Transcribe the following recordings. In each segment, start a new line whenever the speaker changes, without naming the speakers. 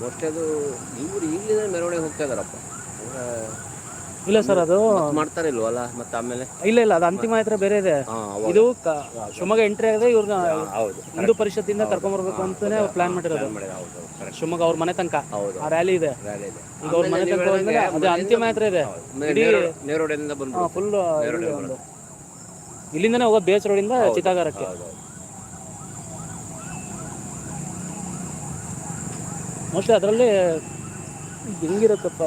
Mostly ಅದು ಇವ್ರು ಈಗಲಿಂದ ಮೆರವಣಿಗೆ ಹೋಗ್ತಾ ಇದಾರಪ್ಪ
ಇಲ್ಲ ಸರ್ ಅದು
ಮಾಡ್ತಾರೆ ಇಲ್ವಲ್ಲ ಮತ್ತೆ ಆಮೇಲೆ?
ಇಲ್ಲ ಇಲ್ಲ ಅದು ಅಂತಿಮ ಯಾತ್ರೆ ಬೇರೆ ಇದೆ. ಇದು ಶಿವಮೊಗ್ಗ ಎಂಟ್ರಿ ಆಗದೆ ಇವ್ರನ್ನ
ಹೌದು.
ಪರಿಷತ್ತಿಂದ ಕರ್ಕೊಂಡ್ಬರ್ಬೇಕು ಅಂತಾನೆ ಪ್ಲಾನ್ ಮಾಡಿರೋದು. ಶಿವಮೊಗ್ಗ ಅವ್ರ ಮನೆ ತನಕ.
ಹೌದು
ಆ ರ್ಯಾಲಿ ಇದೆ.
ರ್ಯಾಲಿ ಇದೆ.
ಈಗ ಅವ್ರ ಮನೆ ತನಕ ಅದು ಅಂತಿಮ ಯಾತ್ರೆ ಇದೆ. ಫುಲ್ ಇಲ್ಲಿಂದನೇ ಹೋಗೋದು ಬೇಸ್ ರೋಡಿಂದ ಚಿತಾಗಾರಕ್ಕೆ
ಹೌದು ಹೌದು
ಮೋಸ್ಟ್ಲಿ ಅದರಲ್ಲಿ ಹೆಂಗಿರುತ್ತಪ್ಪ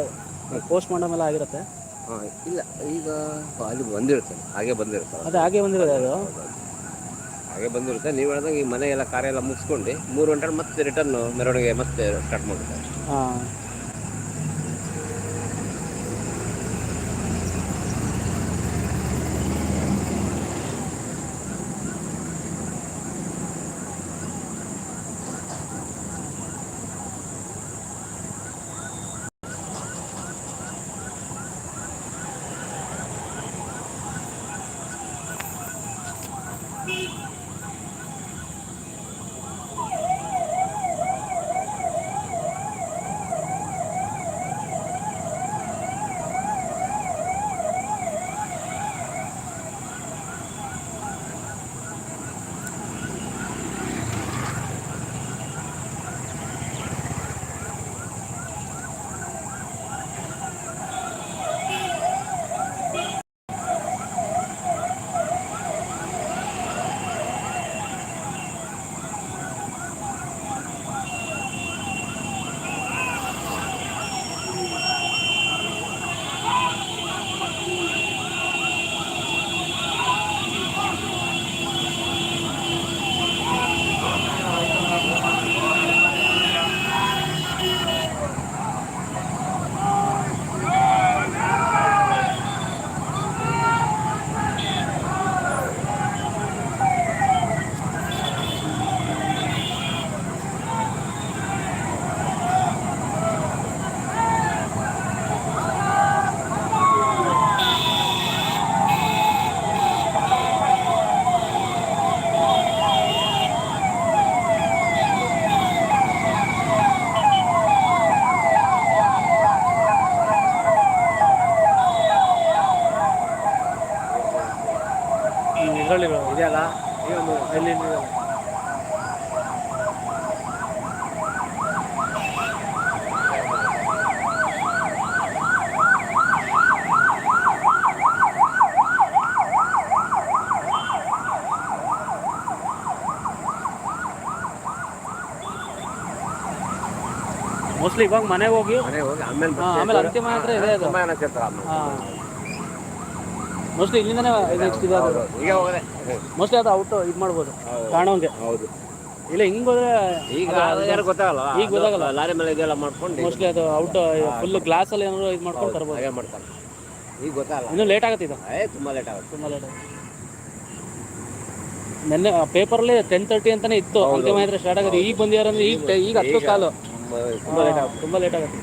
ಪೋಸ್ಟ್ ಮಾರ್ಟಮ್ ಮೇಲೆ ಆಗಿರುತ್ತೆ.
ಹಾಂ ಇಲ್ಲ ಈಗ ಅಲ್ಲಿ ಬಂದಿರುತ್ತೆ ಹಾಗೆ ಬಂದಿರುತ್ತೆ.
ಅದು ಹಾಗೆ ಬಂದಿರೋದು ಅದು.
ಹಾಗೆ ಬಂದಿರುತ್ತೆ. ನೀವು ಹೇಳಿದಾಗ ಈ ಮನೆ ಎಲ್ಲ ಕಾರ್ಯ ಎಲ್ಲ ಮುಗಿಸ್ಕೊಂಡು ಮೂರು ಗಂಟೆ ಮತ್ತೆ ರಿಟರ್ನ್ ಮೆರವಣಿಗೆ ಮತ್ತೆ ಸ್ಟಾರ್ಟ್ ಮಾಡುತ್ತೆ
ಹಾಂ. ಇದರಲ್ಲಿ ಇದೆಯಲ್ಲ? ಒಂದು ಇಲ್ಲಿ- ಮೋಸ್ಟ್ಲಿ ಇವಾಗ ಮನೆಗೆ ಹೋಗಿ
ಮನೆಗೆ ಹೋಗಿ ಆಮೇಲೆ
ಆಮೇಲೆ ಅಂತಿಮ ಮಾತ್ರ ಇದೆ ಅದು.
ಆಮೇಲೆ.
ಹಾಂ. ಮೋಸ್ಟ್ಲಿ ಇಲ್ಲಿಂದನೇ ನೆಕ್ಸ್ಟ್ ಇದು
ಹೌದು, ಹೌದು. ಈಗ ಹೋಗಿದೆ
ಮೋಸ್ಟ್ಲಿ ಅದು ಔಟ್ ಇದು ಮಾಡ್ಬೋದು. ಕಾಣೋಂಗೆ.
ಹೌದು.
ಇಲ್ಲ ಹಿಂಗೆ ಹೋದ್ರೆ
ಈಗ ಯಾರು ಗೊತ್ತಾಗಲ್ಲ
ಈಗ ಗೊತ್ತಾಗಲ್ಲ.
ಲಾರಿ ಮೇಲೆ ಇದೆಲ್ಲ ಮಾಡ್ಕೊಂಡು
ಮೋಸ್ಟ್ಲಿ ಅದು ಔಟ್ ಫುಲ್ ಗ್ಲಾಸ್ ಅಲ್ಲಿ ಏನಾದ್ರು ಇದು ಮಾಡ್ಕೊಂಡು ತರ್ಬೋದು.
ಹಾಗೆ ಮಾಡ್ತಾರೆ. ಈಗ ಗೊತ್ತಾಗಲ್ಲ.
ಇನ್ನೂ ಲೇಟ್ ಆಗುತ್ತೆ ಇದು.
ಏ ತುಂಬಾ ಲೇಟ್ ಆಗುತ್ತೆ.
ತುಂಬಾ ಲೇಟ್ ನೆನ್ನೆ ಪೇಪರಲ್ಲಿ ಟೆನ್ ತರ್ಟಿ ಅಂತಾನೆ ಇತ್ತು. ಅಂತಿಮ ಇದ್ರೆ ಸ್ಟಾರ್ಟ್ ಆಗೋದು. ಈಗ ಬಂದಿದ್ದಾರೆ ಅಂದ್ರೆ ಈಗ ಈಗ ಹತ್ತು ಕಾಲು
ತುಂಬ ಲೇಟ್ ಆಗುತ್ತೆ.
ತುಂಬಾ ಲೇಟ್ ಆಗುತ್ತೆ.